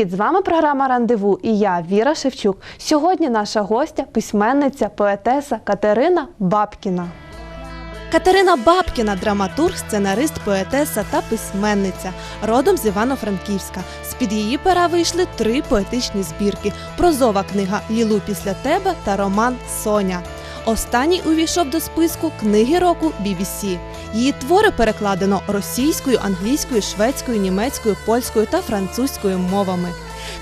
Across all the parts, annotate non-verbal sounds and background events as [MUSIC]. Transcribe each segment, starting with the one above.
Привіт! З вами програма Рандеву і я Віра Шевчук. Сьогодні наша гостя, письменниця, поетеса Катерина Бабкіна. Катерина Бабкіна драматург, сценарист, поетеса та письменниця, родом з Івано-Франківська. З-під її пера вийшли три поетичні збірки: прозова книга Лілу після тебе та роман Соня. Останній увійшов до списку книги року BBC. Її твори перекладено російською, англійською, шведською, німецькою, польською та французькою мовами.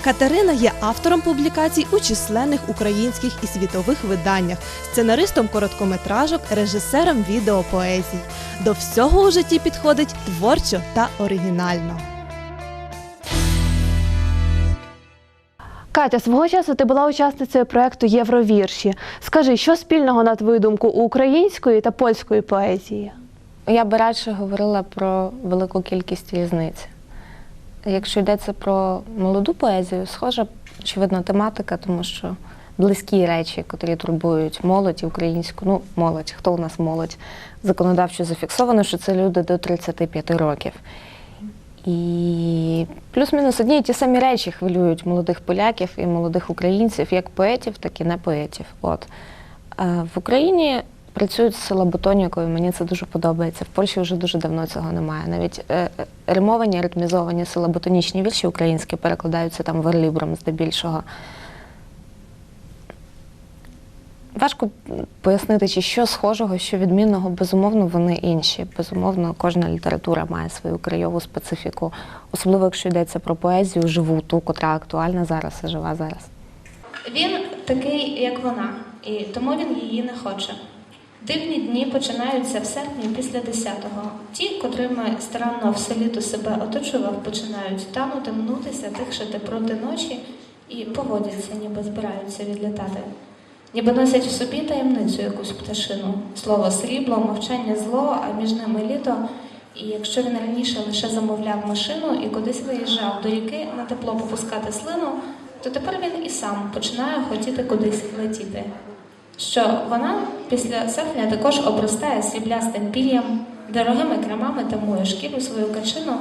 Катерина є автором публікацій у численних українських і світових виданнях, сценаристом короткометражок, режисером відеопоезій. До всього у житті підходить творчо та оригінально. Катя, свого часу ти була учасницею проекту Євровірші. Скажи, що спільного на твою думку у української та польської поезії? Я би радше говорила про велику кількість різниць. Якщо йдеться про молоду поезію, схожа, очевидно, тематика, тому що близькі речі, котрі турбують молодь українську, ну, молодь, хто у нас молодь, законодавчо зафіксовано, що це люди до 35 років. І плюс-мінус одні і ті самі речі хвилюють молодих поляків і молодих українців, як поетів, так і не поетів. От. Е, В Україні працюють з силабутонікою, мені це дуже подобається. В Польщі вже дуже давно цього немає. Навіть е, е, римовані, ритмізовані силабутонічні вірші українські перекладаються там верлібром здебільшого. Важко пояснити, чи що схожого, що відмінного, безумовно, вони інші. Безумовно, кожна література має свою краєву специфіку, особливо якщо йдеться про поезію живу, ту, котра актуальна зараз і жива зараз. Він такий, як вона, і тому він її не хоче. Дивні дні починаються в серпні після 10-го. Ті, котрими старанно все літо себе оточував, починають танути, мнутися, тихшити проти ночі і поводяться, ніби збираються відлітати. Ніби носять в собі таємницю якусь пташину. Слово срібло, мовчання зло, а між ними літо. І якщо він раніше лише замовляв машину і кудись виїжджав до ріки на тепло попускати слину, то тепер він і сам починає хотіти кудись летіти. Що вона після серпня також обростає сріблястим пір'ям, дорогими кремами тамує шкіру свою качину,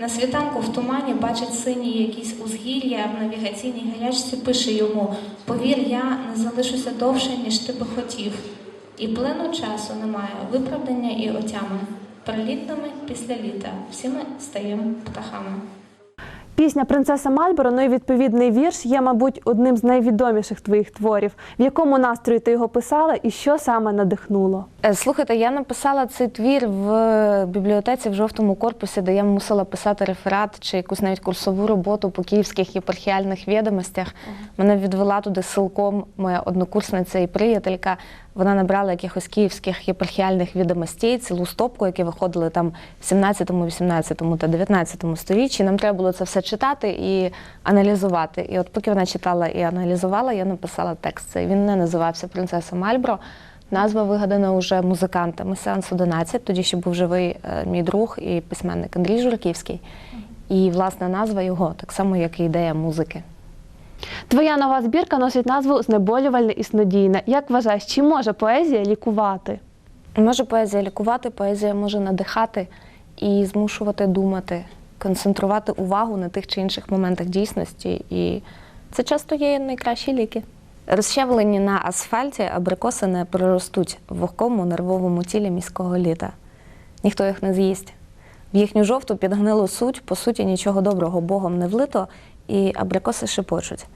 на світанку в тумані бачить сині якісь узгір'я, в навігаційній гарячці пише йому Повір, я не залишуся довше, ніж ти би хотів. І плину часу немає, виправдання і отями. Прилітними після літа всі ми стаємо птахами. Пісня Принцеса Мальборо, ну і відповідний вірш є, мабуть, одним з найвідоміших твоїх творів. В якому настрої ти його писала і що саме надихнуло? Е, Слухайте, я написала цей твір в бібліотеці в жовтому корпусі, де я мусила писати реферат чи якусь навіть курсову роботу по київських єпархіальних відомостях. Мене відвела туди силком моя однокурсниця і приятелька. Вона набрала якихось київських єпархіальних відомостей, цілу стопку, які виходили там в 17, 18 та 19 сторіччі. Нам треба було це все читати і аналізувати. І от поки вона читала і аналізувала, я написала текст. Цей він не називався Принцеса Мальбро. Назва вигадана уже музикантами Сеанс 11, тоді ще був живий е, мій друг і письменник Андрій Журківський. І власна назва його, так само, як і ідея музики. Твоя нова збірка носить назву Знеболювальне і снодійне. Як вважаєш, чи може поезія лікувати? Може поезія лікувати, поезія може надихати і змушувати думати, концентрувати увагу на тих чи інших моментах дійсності. І це часто є найкращі ліки. Розчавлені на асфальті абрикоси не проростуть в вогкому нервовому тілі міського літа. Ніхто їх не з'їсть. В їхню жовту підгнилу суть, по суті, нічого доброго Богом не влито, і абрикоси шепочуть.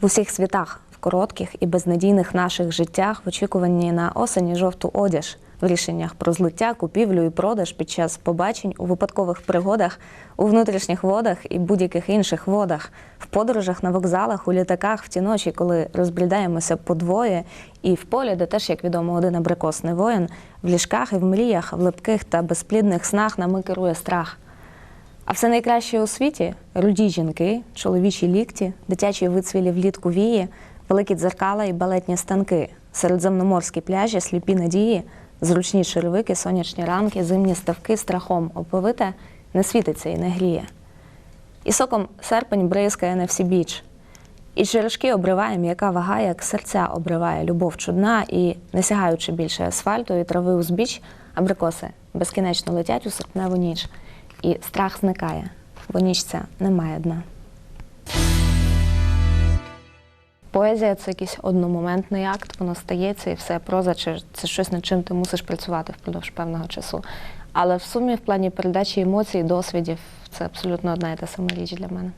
В усіх світах, в коротких і безнадійних наших життях, в очікуванні на осені жовту одяж, в рішеннях про злиття, купівлю і продаж під час побачень, у випадкових пригодах, у внутрішніх водах і будь-яких інших водах, в подорожах на вокзалах, у літаках в ті ночі, коли розбрідаємося подвоє, і в полі, де теж, як відомо, один абрикос не воїн, в ліжках і в мріях, в липких та безплідних снах нами керує страх. А все найкраще у світі руді жінки, чоловічі лікті, дитячі вицвілі влітку вії, великі дзеркала і балетні станки, середземноморські пляжі, сліпі надії, зручні черевики, сонячні ранки, зимні ставки страхом оповите, не світиться і не гріє. І соком серпень бризкає на всі біч. І черешки обриває м'яка вага, як серця обриває любов чудна, і, не сягаючи більше асфальту і трави узбіч, абрикоси безкінечно летять у серпневу ніч. І страх зникає, бо ніч ця не дна. Поезія це якийсь одномоментний акт, воно стається і все. Проза чи це щось, над чим ти мусиш працювати впродовж певного часу. Але в сумі, в плані передачі емоцій, досвідів, це абсолютно одна і та сама річ для мене.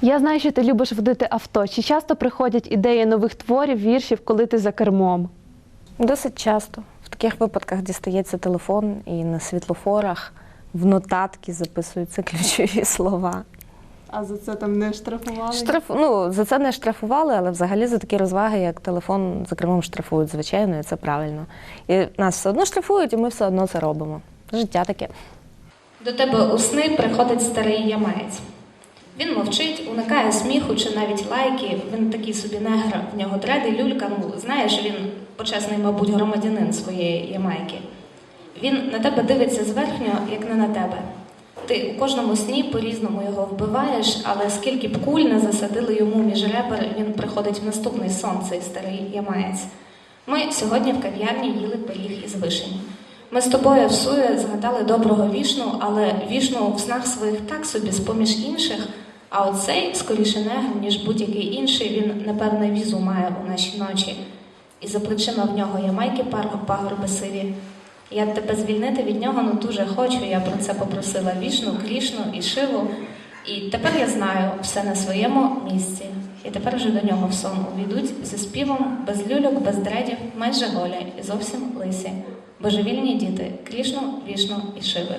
Я знаю, що ти любиш водити авто. Чи часто приходять ідеї нових творів, віршів, коли ти за кермом? Досить часто. В таких випадках дістається телефон і на світлофорах в нотатки записуються [LAUGHS] ключові слова. А за це там не штрафували? Штраф... Ну, за це не штрафували, але взагалі за такі розваги, як телефон за кермом штрафують, звичайно, і це правильно. І нас все одно штрафують, і ми все одно це робимо. Життя таке. До тебе у сни приходить старий ямаєць. Він мовчить, уникає сміху чи навіть лайки. Він такий собі негр, в нього дреди, люлька. Ну, знаєш, він почесний, мабуть, громадянин своєї ямайки. Він на тебе дивиться зверхньо, як не на тебе. Ти у кожному сні по-різному його вбиваєш, але скільки б куль не засадили йому між ребер, він приходить в наступний сон, цей старий ямаєць. Ми сьогодні в кав'ярні їли пиріг із вишені. Ми з тобою в сує згадали доброго вішну, але вішну в снах своїх так собі з-поміж інших. А оцей скоріше негр, ніж будь-який інший, він напевне візу має у наші ночі. І за плечима в нього є майки пар- пагорби сиві. Я тебе звільнити від нього ну дуже хочу. Я про це попросила вішну, крішну і шиву. І тепер я знаю все на своєму місці. І тепер вже до нього в сон увійдуть зі співом, без люльок, без дредів, майже голі і зовсім лисі. Божевільні діти, крішну, вішну і шиви.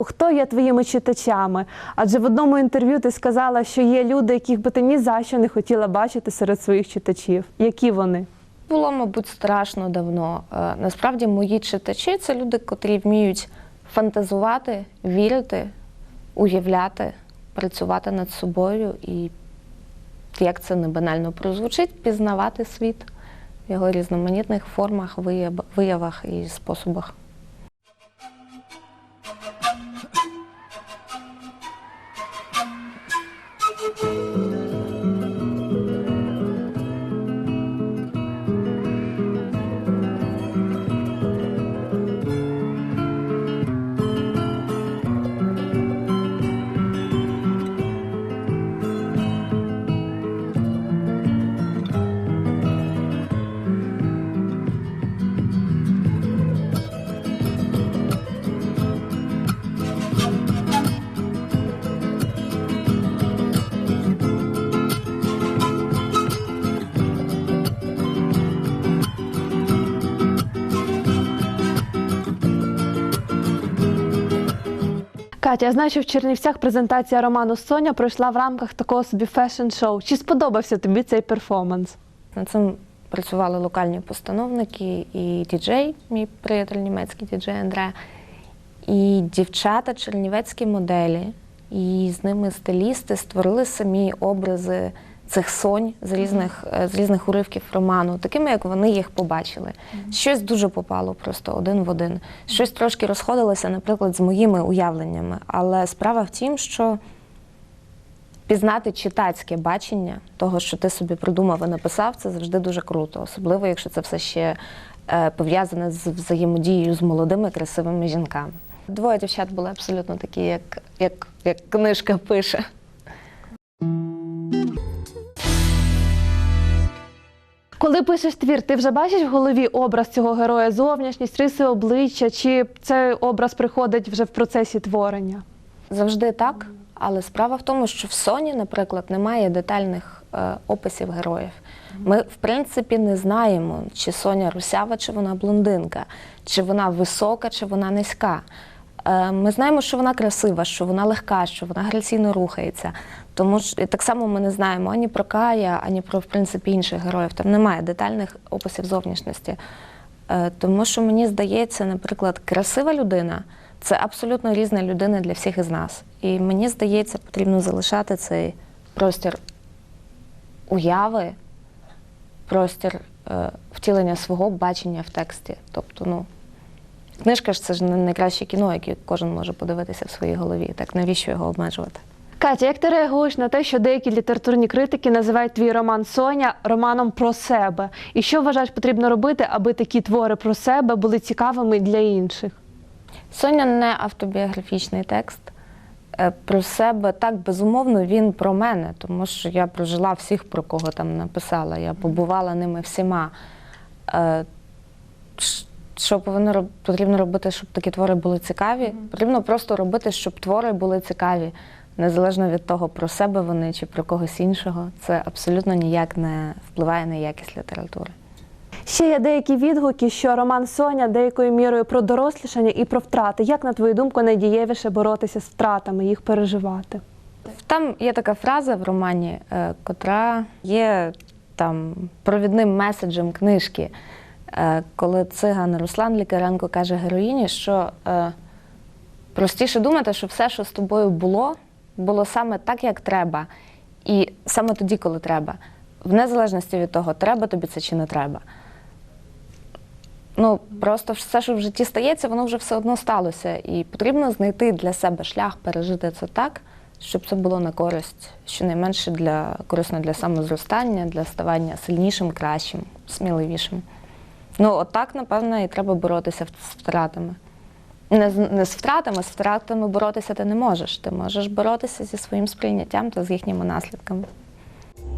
Хто є твоїми читачами? Адже в одному інтерв'ю ти сказала, що є люди, яких би ти ні за що не хотіла бачити серед своїх читачів. Які вони? Було, мабуть, страшно давно. Е, Насправді, мої читачі це люди, котрі вміють фантазувати, вірити, уявляти, працювати над собою і, як це не банально прозвучить, пізнавати світ в його різноманітних формах, виявах і способах. Катя, я знаю, що в Чернівцях презентація роману Соня пройшла в рамках такого собі фешн-шоу. Чи сподобався тобі цей перформанс? Над цим працювали локальні постановники і діджей, мій приятель німецький діджей Андре, і дівчата чернівецькі моделі, і з ними стилісти створили самі образи цих сонь з різних, е, з різних уривків роману, такими, як вони їх побачили. Щось дуже попало просто один в один. Щось трошки розходилося, наприклад, з моїми уявленнями. Але справа в тім, що пізнати читацьке бачення того, що ти собі придумав і написав, це завжди дуже круто, особливо якщо це все ще е, пов'язане з взаємодією з молодими красивими жінками. Двоє дівчат були абсолютно такі, як, як, як книжка пише. Коли пишеш твір, ти вже бачиш в голові образ цього героя, зовнішність, риси обличчя, чи цей образ приходить вже в процесі творення? Завжди так, але справа в тому, що в Соні, наприклад, немає детальних е, описів героїв. Ми, в принципі, не знаємо, чи Соня русява, чи вона блондинка, чи вона висока, чи вона низька. Е, Ми знаємо, що вона красива, що вона легка, що вона граційно рухається. Тому ж так само ми не знаємо ані про Кая, ані про в принципі інших героїв. Там немає детальних описів зовнішності. Е, Тому що мені здається, наприклад, красива людина це абсолютно різна людина для всіх із нас. І мені здається, потрібно залишати цей простір уяви, простір е, втілення свого бачення в тексті. Тобто, ну, книжка ж це ж не найкраще кіно, яке кожен може подивитися в своїй голові. Так навіщо його обмежувати? Катя, як ти реагуєш на те, що деякі літературні критики називають твій роман Соня романом про себе? І що вважаєш потрібно робити, аби такі твори про себе були цікавими для інших? Соня не автобіографічний текст. Е, Про себе так безумовно він про мене, тому що я прожила всіх, про кого там написала. Я побувала ними всіма. Е, Що повинно потрібно робити, щоб такі твори були цікаві? Потрібно просто робити, щоб твори були цікаві, незалежно від того, про себе вони чи про когось іншого. Це абсолютно ніяк не впливає на якість літератури. Ще є деякі відгуки, що роман Соня деякою мірою про дорослішання і про втрати. Як, на твою думку, найдієвіше боротися з втратами, їх переживати? Там є така фраза в романі, е, котра є там провідним меседжем книжки, е, коли циган Руслан Лікаренко каже героїні, що е, простіше думати, що все, що з тобою було, було саме так, як треба, і саме тоді, коли треба, в незалежності від того, треба тобі це чи не треба. Ну, просто все, що в житті стається, воно вже все одно сталося. І потрібно знайти для себе шлях пережити це так, щоб це було на користь, щонайменше для корисно для самозростання, для ставання сильнішим, кращим, сміливішим. Ну, отак, напевно, і треба боротися з втратами. Не, з- не з втратами, з втратами боротися ти не можеш. Ти можеш боротися зі своїм сприйняттям та з їхніми наслідками.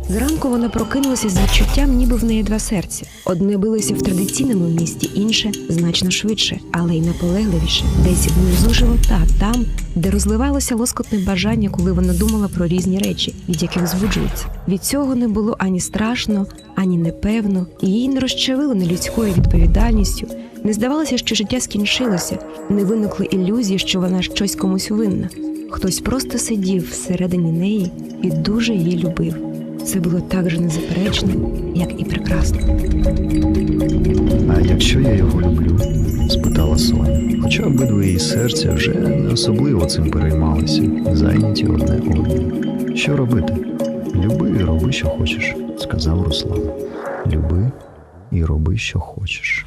Зранку вона прокинулася з відчуттям, ніби в неї два серця. Одне билося в традиційному місті, інше значно швидше, але й наполегливіше, десь внизу живота, там, де розливалося лоскотне бажання, коли вона думала про різні речі, від яких збуджується. Від цього не було ані страшно, ані непевно, її не розчавило нелюдською відповідальністю. Не здавалося, що життя скінчилося, не виникли ілюзії, що вона щось комусь винна. Хтось просто сидів всередині неї і дуже її любив. Це було так же незаперечно, як і прекрасно. А якщо я його люблю? спитала Соня. Хоча обидва її серця вже не особливо цим переймалися, зайняті одне одним. Що робити? Люби і роби, що хочеш, сказав Руслан. Люби і роби, що хочеш.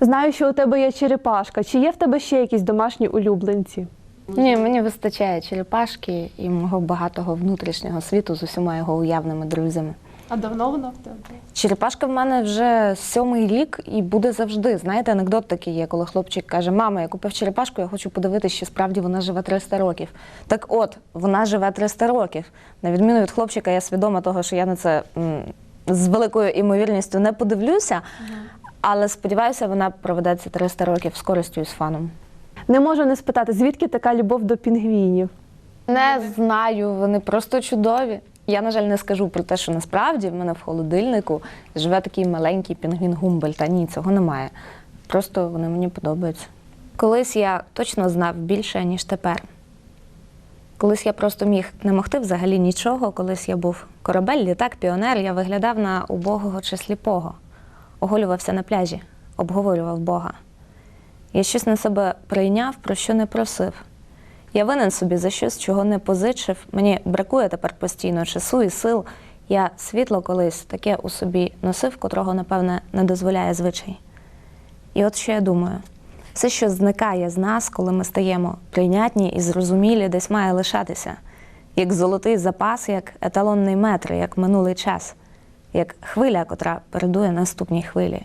Знаю, що у тебе є черепашка. Чи є в тебе ще якісь домашні улюбленці? Ні, мені вистачає черепашки і мого багатого внутрішнього світу з усіма його уявними друзями. А давно вона в тебе? Черепашка в мене вже сьомий рік і буде завжди. Знаєте, анекдот такий є, коли хлопчик каже: Мама, я купив черепашку, я хочу подивитися, що справді вона живе 300 років. Так от, вона живе 300 років. На відміну від хлопчика, я свідома того, що я на це м, з великою імовірністю не подивлюся, але сподіваюся, вона проведеться 300 років з користю і з фаном. Не можу не спитати, звідки така любов до пінгвінів? Не знаю, вони просто чудові. Я, на жаль, не скажу про те, що насправді в мене в холодильнику живе такий маленький пінгвін Гумбольта. Ні, цього немає. Просто вони мені подобаються. Колись я точно знав більше, ніж тепер. Колись я просто міг не могти взагалі нічого, колись я був корабель, літак, піонер, я виглядав на убогого чи сліпого, оголювався на пляжі, обговорював Бога. Я щось на себе прийняв, про що не просив. Я винен собі за щось, чого не позичив. Мені бракує тепер постійно часу і сил. Я світло колись таке у собі носив, котрого, напевне, не дозволяє звичай. І от що я думаю: все, що зникає з нас, коли ми стаємо прийнятні і зрозумілі, десь має лишатися, як золотий запас, як еталонний метр, як минулий час, як хвиля, котра передує наступній хвилі.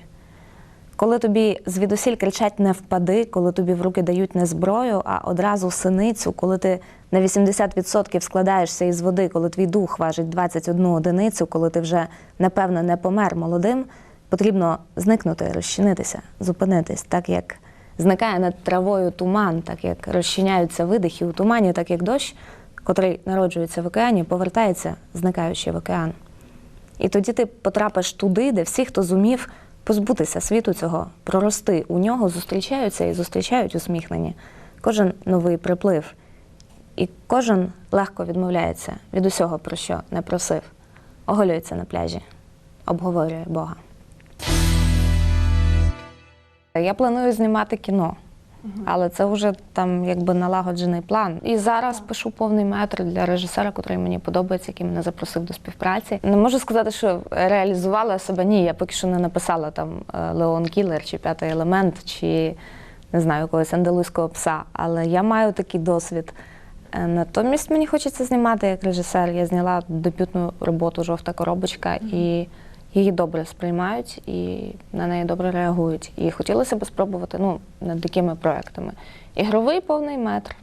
Коли тобі звідусіль кричать не впади, коли тобі в руки дають не зброю, а одразу синицю, коли ти на 80% складаєшся із води, коли твій дух важить 21 одиницю, коли ти вже напевно не помер молодим, потрібно зникнути, розчинитися, зупинитись, так як зникає над травою туман, так як розчиняються видихи у тумані, так як дощ, котрий народжується в океані, повертається, зникаючи в океан. І тоді ти потрапиш туди, де всі, хто зумів позбутися світу цього, прорости у нього, зустрічаються і зустрічають усміхнені. Кожен новий приплив. І кожен легко відмовляється від усього, про що не просив, оголюється на пляжі, обговорює Бога. Я планую знімати кіно. Але це вже там якби налагоджений план. І зараз пишу повний метр для режисера, який мені подобається, який мене запросив до співпраці. Не можу сказати, що реалізувала себе. Ні, я поки що не написала там Леон Кілер чи П'ятий елемент, чи не знаю, якогось андалузького пса. Але я маю такий досвід. Е, Натомість мені хочеться знімати як режисер. Я зняла дебютну роботу Жовта коробочка і її добре сприймають і на неї добре реагують. І хотілося б спробувати ну, над такими проектами. Ігровий повний метр.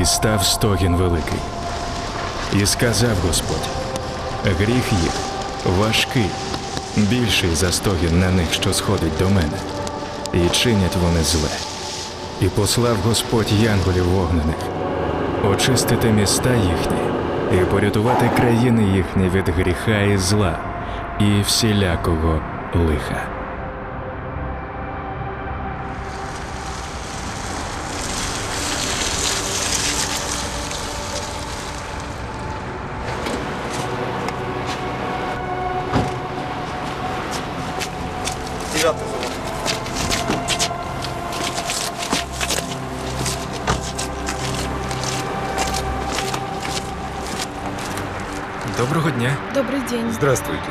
І став стогін великий. І сказав Господь: гріх їх важкий більший за стогін на них, що сходить до мене, і чинять вони зле. І послав Господь янголів вогнених, очистити міста їхні, і порятувати країни їхні від гріха і зла, і всілякого лиха. Здравствуйте.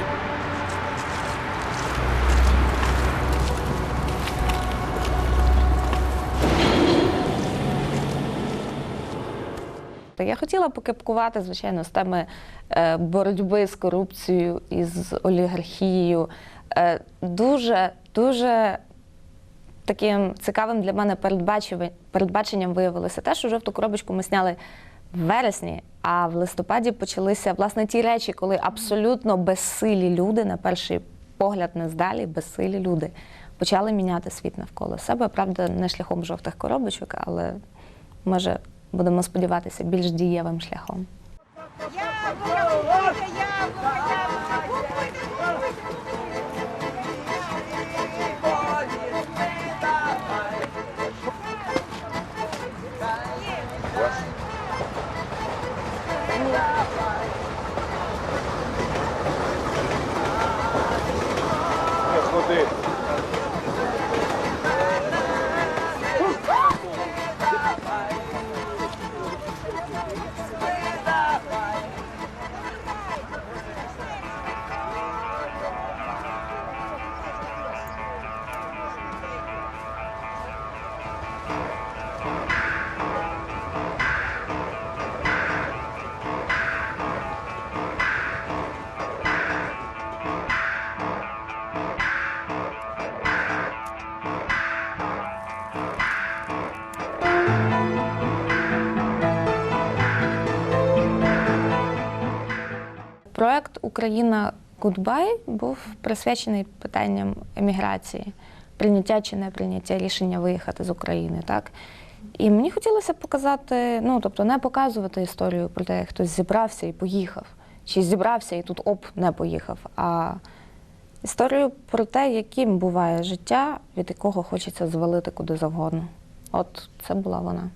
Я хотіла покипкувати, звичайно, з теми е, боротьби з корупцією і з олігархією. Е, Дуже, дуже таким цікавим для мене передбаченням виявилося те, що жовту коробочку ми сняли вересні, а в листопаді почалися власне ті речі, коли абсолютно безсилі люди, на перший погляд нездалі, безсилі люди почали міняти світ навколо себе. Правда, не шляхом жовтих коробочок, але може будемо сподіватися більш дієвим шляхом. Проект Україна Гудбай був присвячений питанням еміграції, прийняття чи не прийняття рішення виїхати з України. Так? І мені хотілося показати, ну тобто не показувати історію про те, як хтось зібрався і поїхав, чи зібрався і тут оп, не поїхав. А історію про те, яким буває життя, від якого хочеться звалити куди завгодно. От це була вона.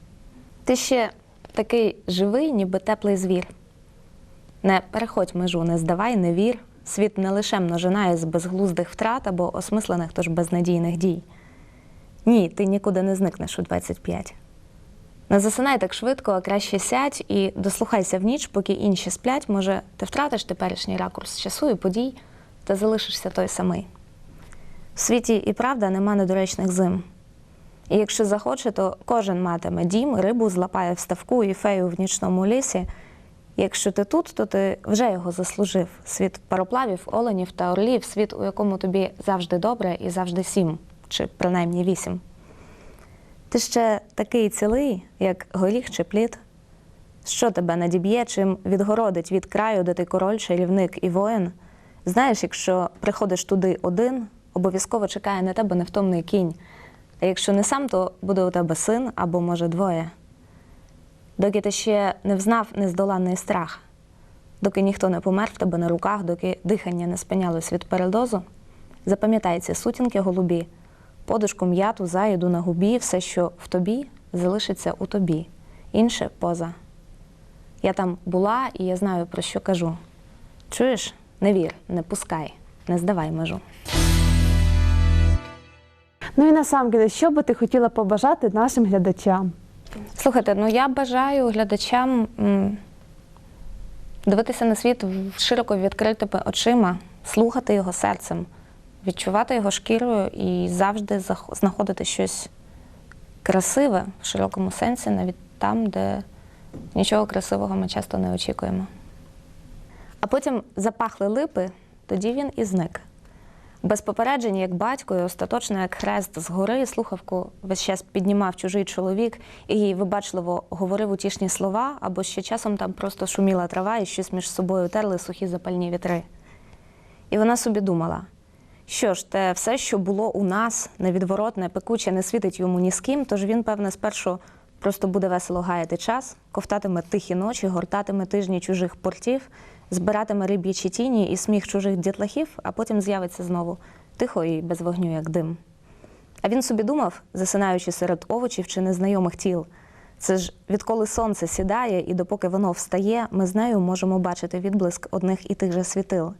Ти ще такий живий, ніби теплий звір. Не переходь межу, не здавай, не вір. Світ не лише множинає з безглуздих втрат або осмислених, тож безнадійних дій. Ні, ти нікуди не зникнеш у 25. Не засинай так швидко, а краще сядь і дослухайся в ніч, поки інші сплять. Може, ти втратиш теперішній ракурс часу і подій, та залишишся той самий. В світі і правда нема недоречних зим. І якщо захоче, то кожен матиме дім, рибу злапає в ставку і фею в нічному лісі. Якщо ти тут, то ти вже його заслужив. Світ пароплавів, оленів та орлів, світ, у якому тобі завжди добре і завжди сім, чи принаймні вісім. Ти ще такий цілий, як горіх чи плід. Що тебе надіб'є, чим відгородить від краю, де ти король, чарівник і воїн? Знаєш, якщо приходиш туди один, обов'язково чекає на тебе невтомний кінь. А якщо не сам, то буде у тебе син або, може, двоє. Доки ти ще не взнав нездоланний страх, доки ніхто не помер в тебе на руках, доки дихання не спинялось від передозу, запам'ятай ці сутінки голубі, подушку м'яту, заїду на губі, все, що в тобі, залишиться у тобі, інше поза. Я там була і я знаю, про що кажу. Чуєш? Не вір, не пускай, не здавай межу. Ну і насамкінець, що би ти хотіла побажати нашим глядачам? Слухайте, ну я бажаю глядачам дивитися на світ широко відкритими очима, слухати його серцем, відчувати його шкірою і завжди знаходити щось красиве в широкому сенсі, навіть там, де нічого красивого ми часто не очікуємо. А потім запахли липи, тоді він і зник. Без попередження, як батько, і остаточно як хрест згори, слухавку весь час піднімав чужий чоловік і вибачливо говорив утішні слова, або ще часом там просто шуміла трава і щось між собою терли сухі запальні вітри. І вона собі думала: що ж, те все, що було у нас, невідворотне, пекуче, не світить йому ні з ким, тож він, певне, спершу просто буде весело гаяти час, ковтатиме тихі ночі, гортатиме тижні чужих портів, збиратиме риб'ячі тіні і сміх чужих дітлахів, а потім з'явиться знову тихо і без вогню, як дим. А він собі думав, засинаючи серед овочів чи незнайомих тіл. Це ж відколи сонце сідає, і допоки воно встає, ми з нею можемо бачити відблиск одних і тих же світил.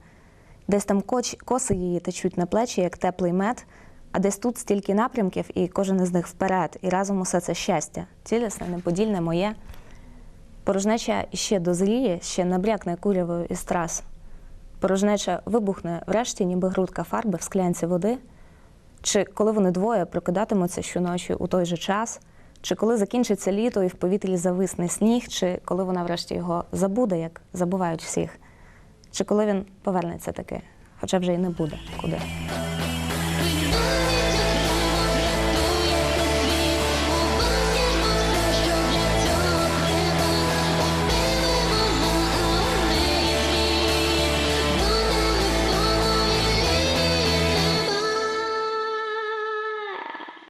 Десь там коч, коси її течуть на плечі, як теплий мед, а десь тут стільки напрямків, і кожен із них вперед, і разом усе це щастя, цілісне, неподільне, моє. Порожнеча іще дозріє, ще набрякне курявою із трас. Порожнеча вибухне врешті, ніби грудка фарби в склянці води. Чи коли вони двоє прокидатимуться щоночі у той же час, чи коли закінчиться літо і в повітрі зависне сніг, чи коли вона врешті його забуде, як забувають всіх, чи коли він повернеться таки, хоча вже й не буде куди.